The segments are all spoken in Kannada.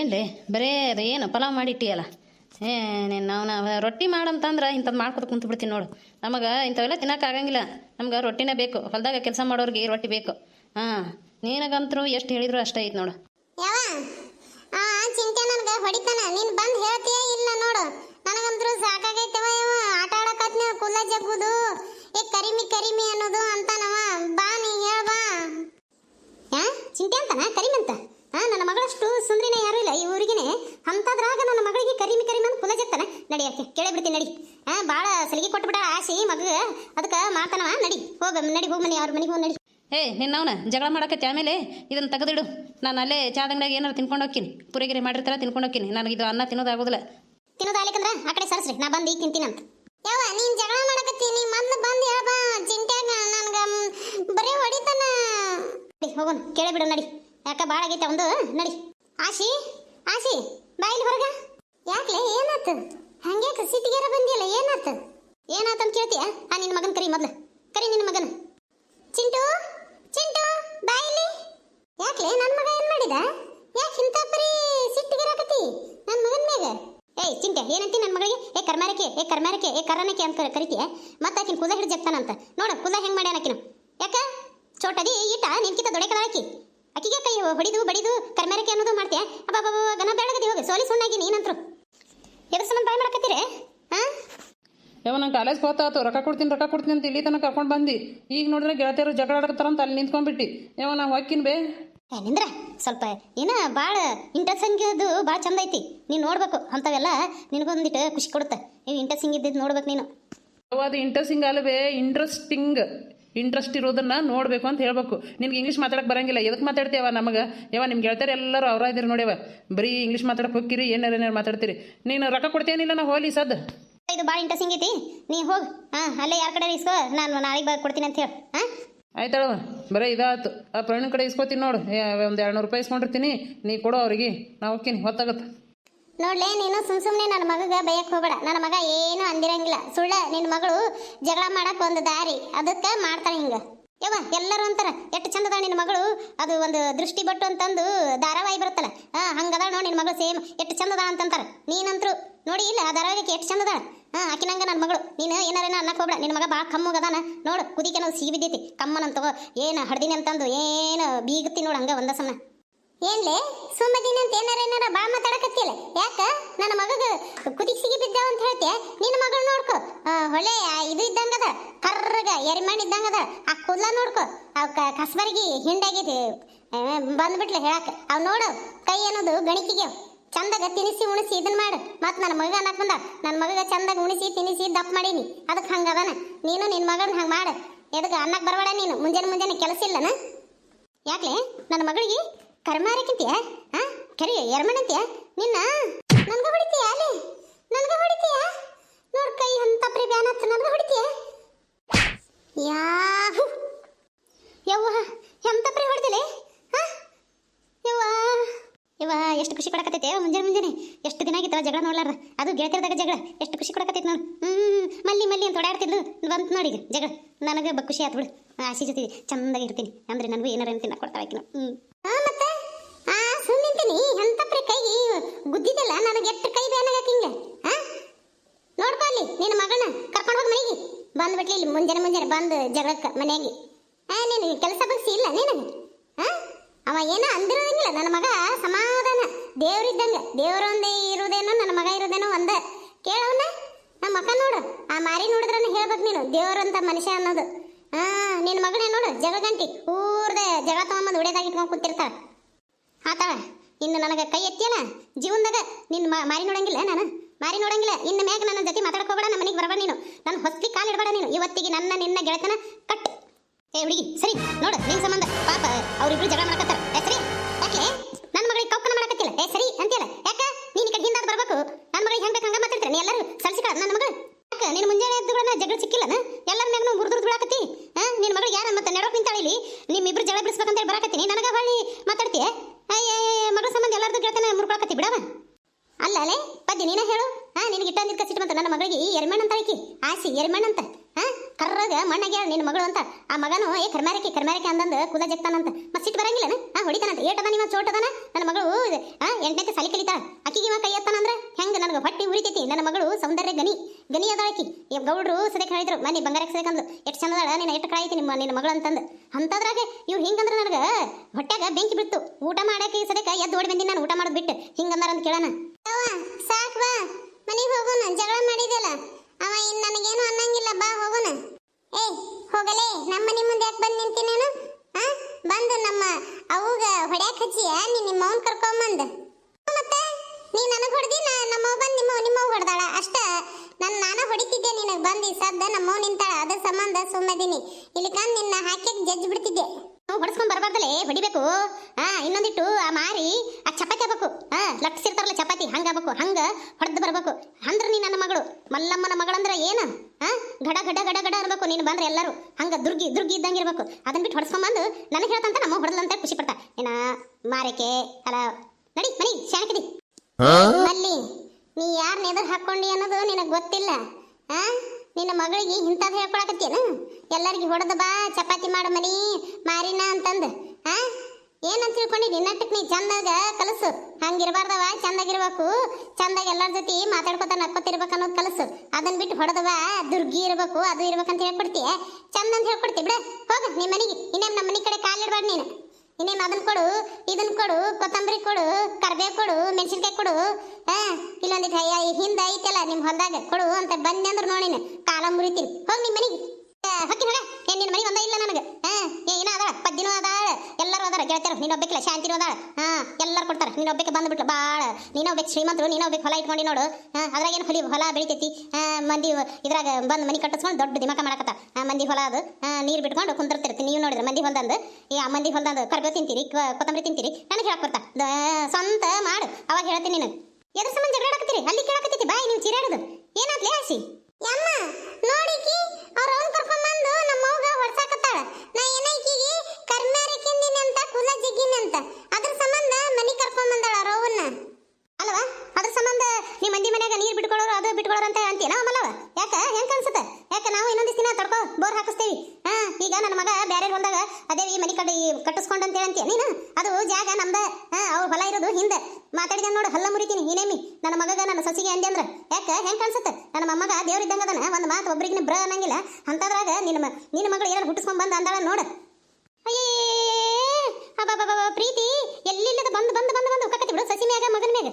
ಏನ್ರಿ? ಬರೇ ಅದು ಏನು ಪಲಾವ್ ಮಾಡಿಟ್ಟಿಯಲ್ಲ? ಏ ನಾವು ನಾವು ರೊಟ್ಟಿ ಮಾಡಂತಂದ್ರೆ ಇಂಥದ್ದು ಮಾಡ್ಕೊತ ಕುಂತು ಬಿಡ್ತೀನಿ ನೋಡು. ನಮಗೆ ಇಂಥವೆಲ್ಲ ತಿನ್ನೋಕ್ಕಾಗಂಗಿಲ್ಲ ನಮ್ಗೆ ರೊಟ್ಟಿನೇ ಬೇಕು. ಹೊಲದಾಗ ಕೆಲಸ ಮಾಡೋರಿಗೆ ರೊಟ್ಟಿ ಬೇಕು. ಹಾಂ, ನಿನಗಂತರೂ ಎಷ್ಟು ಹೇಳಿದ್ರು ಅಷ್ಟೇ ಐತೆ ನೋಡು. ಯಾವ ಚಿಂತೆ ನನಗೆ ಹೊಡಿತಾನ. ನೀನು ಬಂದು ಹೇಳ್ತೀಯ ಇಲ್ಲ ನೋಡು. ನನಗಂತೂ ಸಾಕಾಗೈತವ ಇವ ಆಟ ಆಡಕತ್ನ ಕುಲ್ಲ ಜಗ್ಗುದು ಏ ಕರಿಮಿ ಕರಿಮಿ ಅನ್ನೋದು ಅಂತಾನವ ಬಾ ನೀ ಹೇಳ ಬಾ ಯಾ ಚಿಂತೆ ಅಂತಾನ ಕರಿಮಿ ಅಂತ ಹಾ ನನ್ನ ಮಗಳಷ್ಟು ಸುಂದ್ರಿನ ಯಾರು ಇಲ್ಲ ಈ ಊರಿಗೆನೆ ಅಂತದ್ರಾಗ ನನ್ನ ಮಗಳಿಗೆ ಕರಿಮಿ ಕರಿಮಿ ಅಂತ ಕುಲ ಜಗ್ತಾನ ನಡಿ ಆಕೆ ಕೇಳೇ ಬಿಡ್ತೀನಿ ನಡಿ ಹಾ ಬಾಳ ಸಲಿಗೆ ಕೊಟ್ಬಿಟ್ಟ ಆಸಿ ಮಗ ಅದಕ್ಕೆ ಮಾಡ್ತಾನವ ನಡಿ ಹೋಗ ನಡಿ ಹೋಗ್ ಮನೆ ಅವ್ರ ಮನೆಗೆ ಹೋಗಿ ನಡಿ. ಏ ನಿನ್ನವನ ಜಗಳ ಮಾಡಕತ್ತೆ ಆಮೇಲೆ ಇದನ್ನ ತೆಗೆದಿಡು. ನಾನು ಅಲ್ಲೇ ಚಾದಂಗಡಿಯಾಗ ಏನಾರು ತಿನ್ಕೊಂಡು ಹೋಗ್ತೀನಿ. ಪುರಿಗಿರಿ ಮಾಡಿರ್ತಾರ ತಿನ್ಕೊಂಡು ಹೋಗ್ತೀನಿ. ನನಗೆ ಇದು ಅನ್ನ ತಿನ್ನೋದಾಗೋದಿಲ್ಲ ತಿನ್ನೋದಾಗ್ಲಿಕ್ಕಂದ್ರ ಆ ಕಡೆ ಸರ್ಸ್ರಿ ನಾ ಬಂದು ಈಗ ತಿಂತೀನಂತ. ಯಾವ ನೀನ್ ಜಗಳ ಮಾಡಕತ್ತಿ ನೀ ಮೊದ್ಲು ಬಂದು ಹೇಳ್ಬ ಜಿಂಟ್ಯಾಗ ನನ್ಗ ಮ್, ಬರೀ ಹೊಡಿತಾನ. ನಡಿ ಹೋಗೋಣ ಕೇಳಿ ಬಿಡು ನಡಿ. ಯಾಕ ಬಾಳ ಆಗೈತೆ ಒಂದು ನಡಿ. ಆಶಿ ಆಶಿ ಬಾಯಿಲಿ ಹೊರಗ. ಯಾಕ್ಲೆ ಏನಾತು? ಹಂಗ್ಯಾಕ ಸಿಟಿಗೆರ ಬಂದಿಲ್ಲ ಏನಾತು? ಏನಾತಂತ ಕೇಳ್ತೀಯ? ಆ ನಿನ್ನ ಮಗನ್ ಕರಿ ಮೊದ್ಲು. ಕರಿ ನಿನ್ನ ಮಗನ. ಚಿಂಟು ಚಿಂಟು ಬಾಯಿಲಿ ಯಾಕ್ಲೆ ನನ್ನ ಮಗ ಏನ್ ಮಾಡಿದ? ಯಾಕೆ ಇಂಥ ಪರಿ ಸಿಟ್ಟಿಗಿರಾಕತಿ ನನ್ನ ಮಗನ ಮ್ಯಾಗ. ಏಯ್ ಚಿಂಟೆ, ಏನಂತಿ ನನ್ನ ಮಗಳಿಗೆ? ಏ ಕರ್ಮಾರಕ್ಕೆ ಏ ಕರ್ಮಾರಕ್ಕೆ, ಏ ಕರ್ರನಕ್ಕೆ ಅಂತ ಕರಿತೀಯ? ಮತ್ತೆ ಆಕಿನ ಕುದ ಹಿಡಿದು ಜಗ್ತಾನಂತ ನೋಡು, ಕುದ ಹೆಂಗ್ ಮಾಡ್ಯಾನ ಆಕಿನ. ಯಾಕ? ಚೋಟದಿ ಈಟ ನಿನ್ಕಿತ ದೊಡೆ ಆಕಿ. ಆಕಿಗೆ ಕೈ ಹೊಡಿದು, ಬಡಿದು, ಕರ್ಮಾರಕ್ಕೆ ಅನ್ನೋದು ಮಾಡ್ತೀಯ? ಅಬ್ಬಾ ಗನ ಬೇಡಗದಿ ಹೋಗಿ, ಸೋಲಿ ಸುಣ್ಣಾಗಿ ನೀನಂತರು. ಎದ್ರ ಸಂಬಂಧ ಬಾಯ್ ಮಾಡಕತ್ತೀರಿ? ಹಾ? ಯಾವ ನಂಗೆ ಕಾಲೇಜ್ ಹೋತಾತು ರೊಕ್ಕ ಕೊಡ್ತೀನಿ ರೊಕ್ಕ ಕೊಡ್ತೀನಿ ಅಂತ ಇಲ್ಲಿ ತನಕ ಕರ್ಕೊಂಡು ಬಂದು. ಈಗ ನೋಡಿದ್ರೆ ಗೆಳತಿಯರು ಜಗಳ ಅಂತ ಅಲ್ಲಿ ನಿಂತ್ಕೊಂಡ್ಬಿಟ್ಟು. ಯಾವ ನಾ ಹೊಕ್ಕಿನ ಬೇ. ಏ ನಿಂದ್ರ ಸ್ವಲ್ಪ ಏನ ಭಾಳ ಇಂಟ್ರೆಸ್ಟಿಂಗ್ ಅದು ಭಾಳ ಚಂದ ಐತಿ. ನೀನು ನೋಡ್ಬೇಕು ಅಂತವೆಲ್ಲ ನಿನಗೊಂದಿಟ್ಟು ಖುಷಿ ಕೊಡುತ್ತೆ. ನೀವು ಇಂಟ್ರೆಸ್ಟಿಂಗ್ ಇದ್ದಿದ್ದು ನೋಡ್ಬೇಕು ನೀನು. ಅದು ಇಂಟ್ರೆಸ್ಟಿಂಗ್ ಅಲ್ಲವೇ ಇಂಟ್ರೆಸ್ಟಿಂಗ್. ಇಂಟ್ರೆಸ್ಟ್ ಇರೋದನ್ನ ನೋಡಬೇಕು ಅಂತ ಹೇಳ್ಬೇಕು. ನಿನ್ಗೆ ಇಂಗ್ಲೀಷ್ ಮಾತಾಡಕ್ಕೆ ಬರಂಗಿಲ್ಲ ಎದಕ್ಕೆ ಮಾತಾಡ್ತೀವ ನಮಗೆ? ಯಾವ ನಿಮ್ಗೆ ಗೆಳತಿಯರು ಎಲ್ಲರೂ ಅವ್ರ ಇದ್ದೀರಿ ನೋಡ್ಯವ ಬರೀ ಇಂಗ್ಲೀಷ್ ಮಾತಾಡಕ್ಕೆ ಹೋಗ್ತೀರಿ ಏನಾರು ಏನಾರು ಮಾತಾಡ್ತೀರಿ. ನೀನು ರೊಕ್ಕ ಕೊಡ್ತೇನಿಲ್ಲ ನಾ ಹೋಲಿ ಸದ್. ಇದು ಭಾಳ ಇಂಟ್ರೆಸ್ಟಿಂಗ್ ಐತಿ. ನೀ ಹೋಗಿ. ಹಾ ಅಲ್ಲೇ ಯಾರ ಕಡೆ ಇಸ್ಕೋ? ನಾನು ನಾಳೆಗೆ ಬರ್ ಕೊಡ್ತೀನಿ ಅಂತ ಹೇಳಿ. ಹಾಂ? ಆಯ್ತಳವ ಬರೀ ಇದಾಯ್ತು ಆ ಪ್ರವೀಣ್ ಕಡೆ ಇಸ್ಕೋತೀನಿ ನೋಡು. ಒಂದು ಎರಡು ನೂರು ರೂಪಾಯಿ ಇಸ್ಕೊಂಡಿರ್ತೀನಿ. ನೀ ಕೊಡು ಅವ್ರಿಗೆ. ನಾ ಹೋಗ್ತೀನಿ. ಹೊತ್ತಾಗತ್ತೆ ನೋಡ್ಲೆ ನೀನು ಸುಮ್ ಸುಮ್ಮನೆ ನನ್ನ ಮಗಗ ಬಯಕ್ ಹೋಗ್ಬೇಡ. ನನ್ನ ಮಗ ಏನು ಅಂದಿರಂಗಿಲ್ಲ. ಸುಳ್ಳ ನಿನ್ನ ಮಗಳು ಜಗಳ ಮಾಡಕ್ ಒಂದು ದಾರಿ. ಅದಕ್ಕೆ ಮಾಡ್ತಾಳೆ ಹಿಂಗ. ಯವ್ವ ಎಲ್ಲರೂ ಅಂತಾರ. ಎಷ್ಟು ಚಂದದ ನಿನ್ನ ಮಗಳು. ಅದು ಒಂದು ದೃಷ್ಟಿ ಬಟ್ಟು ಅಂತಂದು ಧಾರಾವಾಹಿ ಬರುತ್ತಲ್ಲ. ಹಾ ಹಂಗದ ನೋಡಿ ನಿನ್ನ ಮಗಳು ಸೇಮ್. ಎಷ್ಟು ಚಂದದ ಅಂತಂತಾರ. ನೀನಂತ್ರು. ನೋಡಿ ಇಲ್ಲ ಆ ಧಾರಾವಾಹಿಗೆ ಎಷ್ಟು ಚಂದದ ಹಾ ಆಕಿನಂಗ ನನ್ನ ಮಗಳು. ನೀನು ಏನಾರೇನ ಅನ್ನಕ್ ಹೋಗ್ಬೇಡ. ನಿನ್ನ ಮಗ ಭಾಳ ಕಮ್ಮಗದಾನ ನೋಡು ಕುದಿಕೆನೋ ಸಿಹಿ ಬಿದ್ದೈತಿ. ಕಮ್ಮನಂತ ಏನು ಹಡ್ದಿನಿ ಅಂತಂದು ಏನು ಬೀಗತಿ ನೋಡು ಹಂಗ ಒಂದ ಸಮ ಸುಮ್ಮ ಸುಮ್ಮದಿನ ಅಂತ ಏನಾರ ಏನಾರ ಬಾ ಮಾತಾಡಕತ್ತಿಲ್ಲ ಯಾಕ? ನನ್ನ ಮಗಗ ಕುದಿ ಸಿಗಿ ಬಿದ್ದಾವ ಅಂತ ಹೇಳ್ತೆ ನಿನ್ನ ಮಗಳು ನೋಡ್ಕೊ. ಹೊಳೆ ಇದು ಇದ್ದಂಗದ ಕರ್ರಗ ಎರಿಮಣ್ ಇದ್ದಂಗದ ಆ ಕೂದ್ಲ ನೋಡ್ಕೊ. ಅವ್ ಕಸ್ಬರ್ಗಿ ಹಿಂಡಾಗಿದೆ ಬಂದ್ಬಿಟ್ಲೆ ಹೇಳಾಕ. ಅವ್ ನೋಡು, ಕೈ ಅನ್ನೋದು ಗಣಿಕಿಗೆ ಚಂದಾಗ ತಿನಿಸಿ ಉಣಿಸಿ ಇದನ್ನ ಮಾಡು. ಮತ್ತೆ ನನ್ನ ಮಗ ಅನ್ನಕ್ ಬಂದ ನನ್ನ ಮಗಗ ಚಂದಾಗ ಉಣಿಸಿ ತಿನಿಸಿ ದಪ್ಪ ಮಾಡೀನಿ. ಅದಕ್ಕೆ ಹಂಗದಾನ ನೀನು ನಿನ್ನ ಮಗಳನ್ನ ಹಂಗೆ ಮಾಡು. ಎದಕ್ಕೆ ಅನ್ನಕ್ ಬರಬೇಡ ನೀನು. ಮುಂಜಾನೆ ಮುಂಜಾನೆ ಕೆಲಸ ಇಲ್ಲನ? ಯಾಕ್ಲೆ? ನನ್ನ ಮಗಳಿಗೆ ಕರ್ಮಾರಕ್ಕಿಂತೀಯ ಹಾ ಕರಿ ಎರಮಣಂತೀಯ ನಿನ್ನ? ನನ್ಗೆ ಹೊಡಿತೀಯ ಅಲ್ಲಿ? ನನ್ಗೆ ಹೊಡಿತೀಯ? ನೋಡ್ ಕೈ ಅಂತ ಪ್ರಿ ಬ್ಯಾನ್ ಹತ್ತು ನನ್ಗ ಹೊಡಿತೀಯ? ಯಾಹು! ಯವ್ವ, ಎಂತ ಯವ್ವ ಎಷ್ಟು ಖುಷಿ ಕೊಡಕತ್ತೈತೆ? ಮುಂಜಾನೆ ಮುಂಜಾನೆ. ಎಷ್ಟು ದಿನ ಆಗಿತ್ತವ ಜಗಳ ನೋಡ್ಲಾರ ಅದು ಗೆಳತಿರದಾಗ ಜಗಳ. ಎಷ್ಟು ಖುಷಿ ಕೊಡಕತ್ತೈತೆ ನಾನು ಹ್ಞೂ ಮಲ್ಲಿ ಮಲ್ಲಿ ಅಂತ ಓಡಾಡ್ತಿದ್ಲು. ಬಂತು ನೋಡಿ ಜಗಳ. ನನಗೆ ಬ ಖುಷಿ ಆಯ್ತು ಬಿಡು. ಆಸೆ ಜೊತೆ ಚಂದಾಗಿ ಇರ್ತೀನಿ. ಅಂದ್ರೆ ನನಗೂ ಏನಾರ ತಿನ್ನ ಕೊಡ್ತಾಳೆ ಆಕಿನ ಆ, ಮತ್ತೆ? ಆ ಸುಮ್ಮನಿಂತೀನಿ ನಿಂತೀನಿ. ಪ್ರಿ ಕೈಗೆ ಗುದ್ದಿದ್ದಲ್ಲ ನನಗೆ ಎಷ್ಟು ಕೈ ಬೇನಾಗಕ್ಕೆ ಹಿಂಗೆ? ಹಾ ಅಲ್ಲಿ, ನಿನ್ನ ಮಗನ. ಕರ್ಕೊಂಡು ಹೋಗಿ ಮನೆಗೆ. ಬಂದ್ಬಿಟ್ಲಿ ಇಲ್ಲಿ ಮುಂಜಾನೆ ಮುಂಜಾನೆ ಬಂದು ಜಗಳಕ್ಕೆ ಮನೆಯಾಗಿ. ಆ ನೀನು ಕೆಲಸ ಬಗ್ಸಿ ಇಲ್ಲ ನೀನು ಹಾ ಅವ ಏನೋ ಅಂದಿರೋದಂಗಿಲ್ಲ ನನ್ನ ಮಗ ಸಮಾಧಾನ. ದೇವ್ರಿದ್ದಂಗ ದೇವ್ರ ಒಂದೇ ಇರೋದೇನೋ, ನನ್ನ ಮಗ ಇರೋದೇನೋ ಒಂದ. ಕೇಳವನ್ನ ನಮ್ಮ ಮಕ್ಕ ನೋಡು. ಆ ಮಾರಿ ನೋಡಿದ್ರನ್ನ ಹೇಳ್ಬೇಕು ನೀನು. ದೇವ್ರಂತ ಮನುಷ್ಯ ಅನ್ನೋದು. ಆ ನಿನ್ನ ಮಗನೇ ನೋಡು. ಜಗಳ ಗಂಟಿ ಜಗ ತಗೊಂಬಂದು ಹೊಡೆದಾಗಿ ಇಟ್ಕೊಂಡು ಕೂತಿರ್ತಾಳ. ಆತಾಳ, ಇನ್ನು ನನಗೆ ಕೈ ಎತ್ತಿಯಲ್ಲ? ಜೀವನದಾಗ ನಿನ್ನ ಮಾರಿ ನೋಡಂಗಿಲ್ಲ ನಾನು? ಮಾರಿ ನೋಡಂಗಿಲ್ಲ. ಇನ್ನು ಮ್ಯಾಗ ನನ್ನ ಜೊತೆ ಮಾತಾಡ್ಕೋಬೇಡ ನಮ್ಮ ಮನೆಗೆ ಬರಬೇಡ ನೀನು. ನನ್ನ ಹೊಸ್ತಿ ಕಾಲು ಇಡಬೇಡ ನೀನು. ಇವತ್ತಿಗೆ ನನ್ನ ನಿನ್ನ ಗೆಳತನ ಕಟ್. ಏ, ಹುಡುಗಿ, ಸರಿ, ನೋಡು, ನಿನ್ ಸಂಬಂಧ. ಪಾಪ, ಅವ್ರಿಬ್ರು ಜಗಳ ಮಾಡಕತ್ತಾರ. ಏ, ಸರಿ, ಯಾಕೆ? ನನ್ನ ಮಗಳಿಗೆ ಕೌಕನ ಮಾಡಕತ್ತಿಲ್ಲ. ಏ, ಸರಿ, ಅಂತೀಯಲ್ಲ? ಯಾಕ? ನೀನ್ ಕಡೆ ಹಿಂದಾದ ಬರ್ಬೇಕು. ನನ್ನ ಮಗಳಿಗೆ ಹೆಂಗ್ ಹಂಗ ಮಾತಾಡ್ತಾರೆ? ನೀ ಎಲ್ಲರೂ ಸಲ್ಸಿಕ ನನ್ನ ಮಗಳು. ಯಾಕ? ನಿನ್ನ ಮುಂಜಾನೆ ಎದ್ದುಗಳನ್ನ ಜಗಳ ಸಿಕ್ಕಿಲ್ಲನ ಎಲ್ಲರ ಮ್ಯಾಗ ನಾವು ಮುರಿದು ಬಿಡಾಕತ್ತಿ ಹಾ ನಿನ್ನ ಮಗಳಿಗೆ ಯಾರ ಮತ್ತೆ ನೆಡೋಕ್ ನಿಂತಾಳ ಇಲ್ಲಿ? ನಿಮ್ಮಿಬ್ರು ಜಗಳ ಬಿಡಿಸ್ಬೇಕಂತ ಹೇಳಿ ಬರಾಕತ್ತೀನಿ. ನನಗ ಹೊಳ್ಳಿ ಮಾತಾಡ್ತೀಯ ಮಗಳ ಸಂಬಂಧ ಎಲ್ಲಾರ್ದು ಗೆಳತನ ಮುರ್ಕೊಳಕತ್ತಿ, ಬಿಡವ. ಅಲ್ಲ ಅಲ್ಲೇ ಪದ್ಯ ನೀನ ಹೇಳು. ಹಾ ನಿನಗೆ ಇಟ್ಟಂದಿದ್ಕ ಸಿಟ್ಟು ಬಂತ ನನ್ನ ಮಗಳಿಗೆ ಈ ಎರಿಮಣ್ಣ ಅಂತ ಆಕಿ. ಆಸಿ ಎರಿಮಣ್ಣ ಅಂತ. ಕರ್ರಗ ಮಣ್ಣಾಗ್ಯಾಳ ನಿನ್ನ ಮಗಳು ಅಂತ. ಆ ಮಗನು, ಏ ಕರ್ಮಾರಿಕೆ ಕರ್ಮಾರಿಕೆ ಅಂದಂದು ಕುದ ಜಗ್ತಾನಂತ. ಮತ್ತೆ ಸಿಟ್ಟು ಬರಂಗಿಲ್ಲನ ಆ, ಹೊಡಿತಾನಂತ. ಏಟದ ನಿಮ್ಮ ಚೋಟದನ ನನ್ನ ಮಗಳು ಎಂಟನೇ ಸಾಲಿ ಕಲಿತಾಳ. ಅಕ್ಕಿಗೆ ಇವ ಕೈ ಎತ್ತಾನಂದ್ರ? ಹೆಂಗ ನನಗೆ ಹೊಟ್ಟಿ ಉರಿತೈತಿ? ನನ್ನ ಮಗಳು ಸೌಂದರ್ಯ ಗನಿ ಗನಿ ಅದಾಳ ಆಕಿ. ಗೌಡ್ರು ಸದಕ್ಕೆ ಹೇಳಿದ್ರು, ಮನೆ ಬಂಗಾರಕ್ಕೆ ಸದಕಂದ್ಲು ಎಷ್ಟು ಚಂದದಾಳ ನಿನ್ನ ಎಷ್ಟು ಕಾಯ್ತಿ ನಿಮ್ಮ, ನಿನ್ನ ಮಗಳು ಅಂತಂದು. ಅಂತದ್ರಾಗ ಇವ್ರು ಹಿಂಗಂದ್ರ ನನಗೆ ಹೊಟ್ಯಾಗ ಬೆಂಕಿ ಬಿಡ್ತು. ಊಟ ಮಾಡಕ್ಕೆ ಸದಕ್ಕೆ ಎದ್ದು ಓಡಿ ಬಂದಿನಿ ನಾನು, ಊಟ ಮಾಡೋದು ಬಿಟ್ಟು. ಹಿಂಗಂದಾರ ಅಂತ ಕೇಳೋಣ ಸಾಕ್ ಬಾ. ಮನೆಗೆ ಹೋಗೋಣ, ಜಗಳ ಮಾಡಿದೆಲ್ಲ ಅವ ಇನ್ ನನಗೇನು ಅನ್ನಂಗಿಲ್ಲ, ಬಾ ಹೋಗೋಣ ಏ, ಹೋಗಲೇ, ನಮ್ಮ ಮನೆ ಮುಂದೆ ಯಾಕೆ ಬಂದು ನಿಂತೀನೇನು ಆ, ಬಂದು ನಮ್ಮ ಅವುಗ ಹೊಡ್ಯಾಕ್ ಹಚ್ಚಿಯ? ನೀ ನಿಮ್ಮ ಅವನ್ ಕರ್ಕೊಂಬಂದ ಮತ್ತೆ? ನೀ ನನಗೆ ಹೊಡೆದಿ, ನಾ ನಮ್ಮ ಬಂದು ನಿಮ್ಮ ನಿಮ್ಮ ಹೊಡೆದಾಳ? ಅಷ್ಟ ನನ್ನ ನಾನ ಹೊಡಿತಿದ್ದೆ ನಿನಗೆ ಬಂದು ಈ ಸದ್ದ ನಮ್ಮ ನಿಂತಾಳ. ಅದ್ರ ಸಂಬಂಧ ಸುಮ್ಮದಿನಿ ಇಲ್ಲಿ ಕಂದು ನಿನ್ನ ಹಾಕಿ ಜಜ್ಜಿ ಬಿಡ್ತಿದ್ದೆ. ನಾವು ಹೊಡ್ಸ್ಕೊಂಡ್ ಬರಬಾರ್ದಲ್ಲೇ ಹೊಡಿಬೇಕು. ಆ, ಇನ್ನೊಂದಿಟ್ಟು ಆ ಮಾರಿ, ಆ ಚಪಾತಿ ಆ ಲಟ್ಸಿರ್ತಾರಲ್ಲ ಚಪಾತಿ ಹಂಗಾಗಬೇಕು ಹಂಗ ಹೊಡೆದು ಬರಬೇಕು. ಅಂದ್ರೆ ನೀ ನನ್ನ ಮಗಳು ಮಲ್ಲಮ್ಮನ ಮಗಳಂದ್ರೆ ಏನು? ಆ? ಗಡ ಗಡ ಗಡ ಗಡ ಅನ್ಬೇಕು. ನೀನು ಬಂದ್ರೆ ಎಲ್ಲರೂ ಹಂಗ ದುರ್ಗಿ ದುರ್ಗಿ ಇದ್ದಂಗೆ ಇರ್ಬೇಕು. ಅದನ್ನ ಬಿಟ್ಟು ಹೊಡ್ಸ್ಕೊಂಬಂದು ನನಗೆ ಹೇಳ್ತಂತ ನಮ್ಮ ಹೊಡೆದಂತ ಖುಷಿ ಪಡ್ತಾ ಏನ ಮಾರಕ್ಕೆ ಅಲ್ಲ ನಡಿ ಮನಿ ಶಾಣಕಿದಿ. ಮಲ್ಲಿ ನೀ ಯಾರ ನೆದರ್ ಹಾಕೊಂಡಿ ಅನ್ನೋದು ನಿನಗೆ ಗೊತ್ತಿಲ್ಲ. ಆ? ನಿನ್ನ ಮಗಳಿಗೆ ಇಂಥದ್ದು ಹೇಳ್ಕೊಳಕತ್ತೇನು ಎಲ್ಲರಿಗೆ ಹೊಡೆದು ಬಾ ಚಪಾತಿ ಮಾಡು ಮನಿ ಮಾರಿನ ಅಂತಂದು. ಆ? ಏನಂತ ತಿಳ್ಕೊಂಡಿ ನಿನ್ನ ನೀ ಚಂದಾಗ ಕಲಸು. ಹಂಗಿರಬಾರ್ದವ, ಚಂದಾಗಿರ್ಬೇಕು. ಚಂದಾಗ ಎಲ್ಲರ ಜೊತೆ ಮಾತಾಡ್ಕೊತ ನಕ್ಕೊತಿರ್ಬೇಕು ಅನ್ನೋದು ಕಲಸು. ಅದನ್ನ ಬಿಟ್ಟು ಹೊಡೆದವ, ದುರ್ಗಿ ಇರ್ಬೇಕು, ಅದು ಇರ್ಬೇಕಂತ ಹೇಳ್ಕೊಡ್ತೀಯ ಚಂದ ಅಂತ ಹೇಳ್ಕೊಡ್ತಿ, ಬಿಡ. ಹೋಗ ನಿಮ್ಮ ಮನೆಗೆ. ಇನ್ನೇನು ನಮ್ಮ ಮನೆ ಕಡೆ ಕಾಲಿಡ್ಬಾರ್ದು ನೀನು. ಇನ್ನೇನು ಅದನ್ನ ಕೊಡು ಇದನ್ನ ಕೊಡು, ಕೊತ್ತಂಬರಿ ಕೊಡು ಕರ್ಬೇವು ಕೊಡು, ಮೆಣಸಿನ್ಕಾಯಿ ಕೊಡು ಹಾ ಇಲ್ಲೊಂದಿಟ್ಟು ಹಿಂದ ಐತಲ್ಲ ನಿಮ್ಮ ಹೊಲದಾಗ. ಕೊಡು ಅಂತ ಬಂದೆ ಅಂದ್ರೆ ನೋಡಿ ಕಾಲ ಮುರಿತೀನಿ. ಹೋಗಿ ನಿಮ್ಮ ಮನೆಗೆ. ಹೊಕ್ಕಿ ಹೊಗ ಏನ್ ನಿನ್ನ ಮನೆ ಒಂದ ಇಲ್ಲ ನನಗೆ. ಹಾ ಏನ ಅದಾಳ, ಪದ್ದಿನೂ ಅದಾಳ. ಎಲ್ಲರೂ ಅದಾರ ಗೆಳತಿಯರು ನೀನು ಒಬ್ಬಕ್ಕಿಲ್ಲ ಶಾಂತಿನೂ ಅದಾಳ. ಹಾ, ಎಲ್ಲರೂ ಕೊಡ್ತಾರ. ನೀನು ಒಬ್ಬಕ್ಕೆ ಬಂದ್ಬಿಟ್ಲು ಬಾಳ. ನೀನ ಒಬ್ಬಕ್ಕೆ ಶ್ರೀಮಂತರು, ನೀನು ಒಬ್ಬಕ್ಕೆ ಹೊಲ ಇಟ್ಕೊಂಡು ನೋಡು. ಹಾ, ಅದ್ರಾಗ ಏನು ಹೊಲಿ, ಹೊಲ ಬೆಳಿತೈತಿ? ಮಂದಿ ಇದ್ರಾಗ ಬಂದು ಮನಿ ಕಟ್ಟಿಸ್ಕೊಂಡು ದೊಡ್ಡ ದಿಮಾಕ ಮಾಡಕತ್ತ ಮಂದಿ ಹೊಲ ಅದು. ನೀರು ಬಿಟ್ಕೊಂಡು ಕುಂದಿರ್ತಿರ್ತಿ. ನೀವು ನೋಡಿದ್ರೆ ಮಂದಿ ಹೊಲ್ದಂದು. ಈ ಮಂದಿ ಹೊಲ್ದಂದು ಕರ್ಬೇವು ತಿಂತೀರಿ ಕೊತ್ತಂಬರಿ ತಿಂತೀರಿ? ನನಗೆ ಹೇಳಕ್ ಬರ್ತಾ. ಸ್ವಂತ ಮಾಡು. ಅವಾಗ ಹೇಳ್ತೀನಿ ನೀನು. ಎದ್ರ ಸಂಬಂಧ ಜಗಳ ಆಡಕತ್ತೀರಿ ಅಲ್ಲಿ ಕೇಳಕತ್ತಿ ಬಾಯ್ ನೀವು ಚೀರಾಡುದು ಏನಾತ್ಲೇ ಆಸಿ ಯಮ್ಮ ನೋಡಿಕಿ ಅವ್ರ ಅವ್ನ್ ಕರ್ಕೊಂಬಂದು ನಮ್ಮ ಅವ್ಗ ಹೊಡ್ಸಾಕತ್ತಾಳ ನಾ ಏನೈಕಿಗಿ ಕರ್ಮ್ಯಾರಿಕಿಂದಿನಿ ಅಂತ ಕುಲ ಜಿಗ್ಗಿನಿ ಅಂತ ಅದ್ರ ಸಂಬಂಧ ಮನಿ ಕರ್ಕೊಂಬಂದಾಳ ಅವ್ರ ಅವ್ವನ್ನ ಅಲ್ವಾ ಅದ್ರ ಸಂಬಂಧ ನೀ ಮಂದಿ ಮನ್ಯಾಗ ನೀರ್ ಬಿಟ್ಕೊಳ್ಳೋರು ಅದು ಬಿಟ್ಕೊಳ್ಳೋರು ಅಂತ ಅಂತೀನ ಮಲ್ಲವ ಯಾಕ ಹೆಂಗ್ ಅನ್ಸುತ್ತೆ ಯಾಕ ನಾವು ಇನ್ನೊಂದಿಷ್ಟು ದಿನ ತಡ್ಕೋ ಬೋರ್ ಹಾಕಿಸ್ತೀವಿ ಹಾ ಈಗ ನನ್ನ ಮಗ ಬ್ಯಾರೆ ಹೊಲ್ದಾಗ ಅದೇ ಈ ಮನಿ ಕಡೆ ಕಟ್ಟಿಸ್ಕೊಂಡ್ ಅಂತ ಅಂತೀಯ ನೀನು ಅದು ಜಾಗ ನಮ್ದ ಹಾ ಅವ್ರ ಹೊಲ ಇರೋದು ಹಿಂದೆ ಮಾತಾಡಿದ ನೋಡು ಹಲ್ಲ ಮುರಿತೀನಿ ನೀನೇಮಿ ನನ್ನ ಮಗಗ ನನ್ನ ಸಸಿಗೆ ಅಂದೆ ಅಂದ್ರ ಯಾಕ ಹೆಂಗ್ ಕಾಣಿಸುತ್ತೆ ನನ್ನ ಮೊಮ್ಮಗ ದೇವ್ರ ಇದ್ದಂಗ ಅದನ ಒಂದು ಬ್ರ ಅನ್ನಂಗಿಲ್ಲ. ಅಂತದ್ರಾಗ ನಿನ್ನ ನಿನ್ನ ಮಗಳು ಏನಾರು ಹುಟ್ಟಿಸ್ಕೊಂಡ್ ಬಂದ ಅಂದಾಳ ನೋಡು. ಅಯ್ಯೇ ಪ್ರೀತಿ. ಎಲ್ಲಿಲ್ಲದ ಬಂದು ಬಂದು ಬಂದು ಬಂದು ಉಕ್ಕಕತ್ತಿ ಬಿಡು ಸಸಿ ಮ್ಯಾಗ, ಮಗನ ಮ್ಯಾಗ.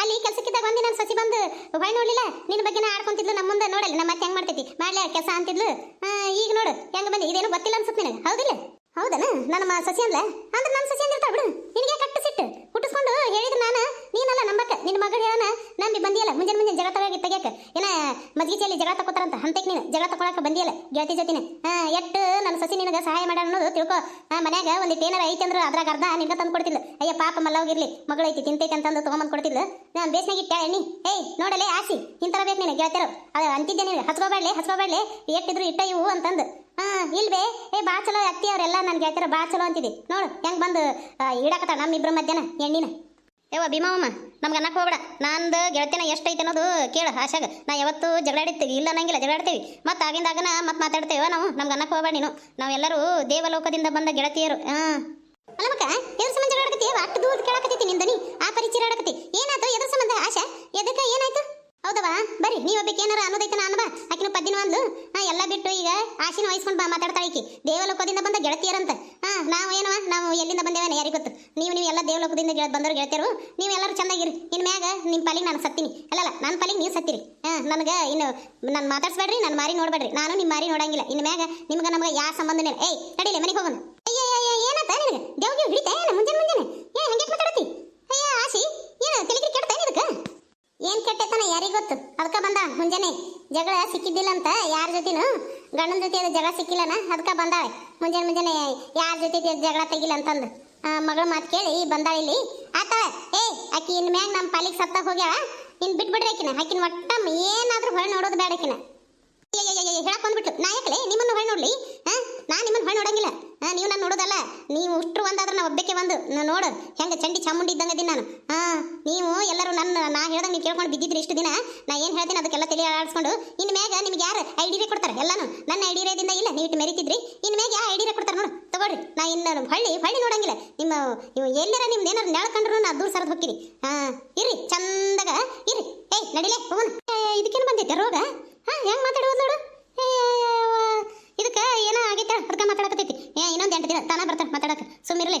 ಅಲ್ಲಿ ಕೆಲಸಕ್ಕಿದ್ದಾಗ ಒಂದಿನ ನಾನು ಸಸಿ ಬಂದು ಹೊಯ್ ನೋಡ್ಲಿಲ್ಲ. ನಿನ್ನ ಬಗ್ಗೆನ ಆಡ್ಕೊಂತಿದ್ಲು ನಮ್ಮ ಮುಂದೆ ನೋಡಲ್ಲ. ನಮ್ಮ ಮತ್ತೆ ಹೆಂಗ್ ಮಾಡ್ತೈತಿ? ಮಾಡ್ಲಿ ಕೆಲಸ ಅಂತಿದ್ಲು. ಈಗ ನೋಡು, ಹೆಂಗ್ ಬಂದಿ? ಇದೇನು ಗೊತ್ತಿಲ್ಲ ಅನ್ಸುತ್ತೆ ನಿನಗೆ. ಹೌದಿಲ್ಲ? ಹೌದನ? ನನ್ನ ಸಸಿ ಅಂದ್ಲ? ಅಂದ್ರೆ ನನ್ನ ಸಸಿ ಅಂದಿರ್ತಾಳ ಬಿಡು. ನಿನಗೆ ಕಟ್ಟು ಸಿಟ್ಟು? ಹುಟ್ಟಿಸ್ಕೊಂಡು ಹೇಳಿದ್ರೆ ನಾನು ನೀನಲ್ಲ ನಂಬಕ್ಕ. ನಿನ್ನ ಮಗಳು ಹೇಳೋಣ ನಂಬಿ ಬಂದಿಯಲ್ಲ? ಮುಂಜಾನೆ ಮುಂಜಾನೆ ಜಗಳ ತಗೊಳಕ್ಕೆ ತೆಗಿಯಕ್ಕೆ ಏನ ಮಜ್ಗಿಚಲ್ಲಿ ಜಗಳ ತಗೋತಾರಂತ ಹಂತಕ್ಕೆ ನೀನು ಜಗಳ ತಗೊಳಕ್ಕೆ ಬಂದಿಯಲ್ಲ, ಗೆಳತಿ ಜೊತಿನ. ಎಟ್ಟು ನನ್ನ ಸಸಿ ನಿನಗೆ ಸಹಾಯ ಮಾಡ ಅನ್ನೋದು ತಿಳ್ಕೊ. ಮನ್ಯಾಗ ಒಂದಿಟ್ಟು ಏನಾರ ಐತಿ ಅಂದ್ರೆ ಅದ್ರಾಗ ಅರ್ಧ ನಿನ್ನ ತಂದು ಕೊಡ್ತಿಲ್ಲ ಅಯ್ಯ, ಪಾಪ ಮಲ್ಲವಾಗಿರ್ಲಿ ಮಗಳು ಐತಿ ತಿಂತೈತಿ ಅಂತಂದು ತಗೊಂಬಂದು ಕೊಡ್ತಿಲ್ಲ ನಾನು ಬೇಸ್ನಾಗ ಎಣ್ಣಿ. ಏಯ್, ನೋಡಲೇ ಆಸಿ ಇಂತರ ಬೇಕು ನೀನು ಗೆಳತಿಯರು. ಅದು ಅಂತಿದ್ದೆ ನೀನು ಹಚ್ಕೋಬೇಡಲಿ ಹಚ್ಕೋಬೇಡಲಿ ಎಟ್ಟಿದ್ರು ಇಟ್ಟ ಇವು ಅಂತಂದು. ಹಾ, ಇಲ್ವೇ, ಏ, ಬಾ ಚಲೋ ಅತ್ತಿ ಅವರೆಲ್ಲ ನನ್ನ ಗೆಳತಿಯರು, ಬಾ ಚಲೋ ಅಂತಿದ್ದೆ ನೋಡು, ಹೆಂಗ್ ಬಂದು ಇಡಕತ್ತಾಳ ನಮ್ಮಿಬ್ಬರ ಮಧ್ಯಾಹ್ನ, ಎಣ್ಣಿನ. ಯವ್ವ ಭೀಮಮ್ಮ ನಮ್ಗೆ ಅನ್ನಕ್ಕೆ ಹೋಗ್ಬೇಡ. ನಂದು ಗೆಳತಿನ ಎಷ್ಟೈತೆ ಅನ್ನೋದು ಕೇಳ ಆಶಾಗ. ನಾ ಯಾವತ್ತು ಜಗಳಾಡಿರ್ತೀವಿ ಇಲ್ಲ ಅನ್ನಂಗಿಲ್ಲ, ಜಗಳಾಡ್ತೀವಿ. ಮತ್ತೆ ಆಗಿಂದಾಗನ ಮತ್ತೆ ಮಾತಾಡ್ತೇವೆ ನಾವು. ನಮ್ಗೆ ಅನ್ನಕ್ಕೆ ಹೋಗ್ಬೇಡ ನೀನು. ನಾವೆಲ್ಲರೂ ದೇವಲೋಕದಿಂದ ಬಂದ ಗೆಳತಿಯರು. ಹಾಂ. ಅಲ್ಲ ಮಕ್ಕ, ಎದ್ರ ಸಂಬಂಧ ಜಗಳಾಡಕತ್ತಿ ಅಷ್ಟು ದೂರ ನಿಂದ ನೀ. ಆ ಪರಿಚಯ ಆಡಕತ್ತಿ. ಏನಾಯ್ತು ಎದ್ರ ಸಂಬಂಧ ಆಶಾ? ಎದಕ್ಕೆ ಏನಾಯ್ತು? ಹೌದವಾ ಬರ್ರಿ, ನೀವು ಒಬ್ಬಕ್ಕೆ ಏನಾರ ಅನ್ನೋದೈತೆ ನಾನು ಬಾ ಆಕಿನ ಪದ್ದಿನ ಅಂದ್ಲು. ಹಾ, ಎಲ್ಲ ಬಿಟ್ಟು ಈಗ ಆಶಿನ ವಹಿಸ್ಕೊಂಡು ಬಾ ಮಾತಾಡ್ತಾ ದೇವಲೋಕದಿಂದ ಬಂದ ಗೆಳತಿಯರಂತ. ಹಾ, ನಾವು ಏನವ ನಾವು ಎಲ್ಲಿಂದ ಬಂದೇವೇನ ಯಾರಿಗೆ ಗೊತ್ತು? ನೀವು ದೇವಲೋಕದಿಂದ ಗೆಳ ಬಂದವರು ಗೆಳತಿಯರು ನೀವು ಎಲ್ಲರೂ ಚಂದಾಗಿರಿ. ಇನ್ ಮ್ಯಾಗ ನಿಮ್ಮ ಪಾಲಿಗೆ ನಾನು ಸತ್ತೀನಿ. ಅಲ್ಲಲ್ಲ ನನ್ನ ಪಾಲಿಗೆ ನೀವು ಸತ್ತಿರಿ. ಹಾ, ನನಗೆ ಇನ್ನು ನಾನು ಮಾತಾಡ್ಸ್ಬೇಡ್ರಿ, ನಾನು ಮಾರಿ ನೋಡಬೇಡ್ರಿ. ನಾನು ನಿಮ್ಮ ಮಾರಿ ನೋಡಂಗಿಲ್ಲ. ಇನ್ ಮ್ಯಾಗ ನಿಮ್ಗೆ ನಮ್ಗೆ ಯಾವ ಸಂಬಂಧನೇ ಏಯ್, ನಡೀಲಿ, ಮನೆಗೆ ಹೋಗೋಣ. ಅಯ್ಯ ಏನಂತ ನಿನಗೆ? ದೇವ್ಗೆ ಹಿಡಿತಾ ಏನು? ಮುಂಜಾನೆ ಮುಂಜಾನೆ. ಏ ಹಂಗೆ ಮಾತಾಡತಿ? ಅಯ್ಯ ಆಸಿ ಏನು ತಲೆಗಿರಿ ಕೆಡ್ತಾ ಇದಕ್ಕೆ? ಏನು ಕೆಟ್ಟತನ ಯಾರಿಗ್ ಗೊತ್ತು? ಅದಕ್ಕ ಬಂದ, ಮುಂಜಾನೆ ಜಗಳ ಸಿಕ್ಕಿದ್ದಿಲ್ಲ ಅಂತ ಯಾರ ಜೊತೆನೂ? ಗಂಡನ ಜೊತೆ ಜಗಳ ಸಿಕ್ಕಿಲ್ಲನ? ಅದಕ್ಕ ಬಂದಾಳೆ. ಮುಂಜಾನೆ ಮುಂಜಾನೆ ಯಾರ ಜೊತೆ ಜಗಳ ತೆಗಿಲ್ಲ ಅಂತಂದು. ಮಗಳ ಮಾತು ಕೇಳಿ ಬಂದಾಳ ಇಲ್ಲಿ. ಆತ ಏ, ಆಕಿ ಇನ್ ಮ್ಯಾಗ ನಮ್ಮ ಪಾಲಿಗೆ ಸತ್ತ ಹೋಗ್ಯಾವ. ಇನ್ ಬಿಟ್ಬಿಡ್ರಿ ಆಕಿನ. ಆಕಿನ ಒಟ್ಟ ಏನಾದ್ರೂ ಹೊಳೆ ನೋಡೋದು ಬೇಡ ಆಕಿನ. ಹೇಳಕ್ ಬಂದ್ಬಿಟ್ಟು ನಾ ಯಾಕಲೆ? ನಿಮ್ಮನ್ನು ಹೊಳೆ ನೋಡ್ಲಿ? ಹಾ ನಾ ನಿಮ್ಮನ್ನು ಹೊಳೆ ನೋಡಂಗಿಲ್ಲ. ಹಾ ನೀವು ನಾನು ನೋಡೋದಲ್ಲ. ನೀವು ಉಷ್ಟ್ರು ಒಂದಾದ್ರೆ ನಾ ಒಬ್ಬಕ್ಕೆ ಬಂದು. ನೋಡು. ಹೆಂಗ ಚಂಡಿ ಚಾಮುಂಡಿ ಇದ್ದಂಗ ನಾನು. ಹಾ ನೀವು ಎಲ್ಲರೂ ನನ್ನ, ನಾ ಹೇಳ್ದಂಗೆ ನೀವು ಕೇಳ್ಕೊಂಡು ಬಿದ್ದಿದ್ರಿ ಇಷ್ಟು ದಿನ. ನಾ ಏನು ಹೇಳ್ತೀನಿ ಅದಕ್ಕೆಲ್ಲ ತಲೆ ಆಡಿಸ್ಕೊಂಡು ಇನ್ನು ಮ್ಯಾಗ ನಿಮ್ಗೆ ಯಾರು ಐ ಡಿ ಕೊಡ್ತಾರೆ? ಎಲ್ಲಾನು. ನನ್ನ ಐ ಡಿ ಇಲ್ಲ ನೀವು ಇಟ್ಟು ಮೆರಿತಿದ್ರಿ. ಇನ್ನು ಮ್ಯಾಗ ಯಾವ ಐ ಡಿ ರೇ ಕೊಡ್ತಾರೆ ತಗೊಳ್ರಿ ನಾ ಇನ್ನು ಹೊಳ್ಳಿ ಹೊಳ್ಳಿ ನೋಡಂಗಿಲ್ಲ. ನಿಮ್ಮ ನೀವು ಎಲ್ಲರ ನಿಮ್ದು ಏನಾರು ನೆಳ್ಕೊಂಡ್ರು ನಾ ದೂರ ಸರದ್ ಹೋಗ್ತೀರಿ ಹಾ ಇರಿ ಚಂದಾಗ ಇರಿ ಏಯ್ ನಡಿಲೆ, ಹೋಗೋಣ. ಇದಕ್ಕೇನು ಬಂದೈತೆ ರೋಗ? ಹಾ, ಹೆಂಗ್ ಮಾತಾಡೋದು ನೋಡು. ಇದಕ್ಕೆ ಏನೋ ಆಗೈತೆ ಅದಕ್ಕೆ ಮಾತಾಡಕತ್ತೈತಿ. ಇನ್ನೊಂದು ಎಂಟು ದಿನ ತಾನ ಬರ್ತಾರೆ ಮಾತಾಡಕ್ಕೆ ಸುಮ್ಮಿರಲಿ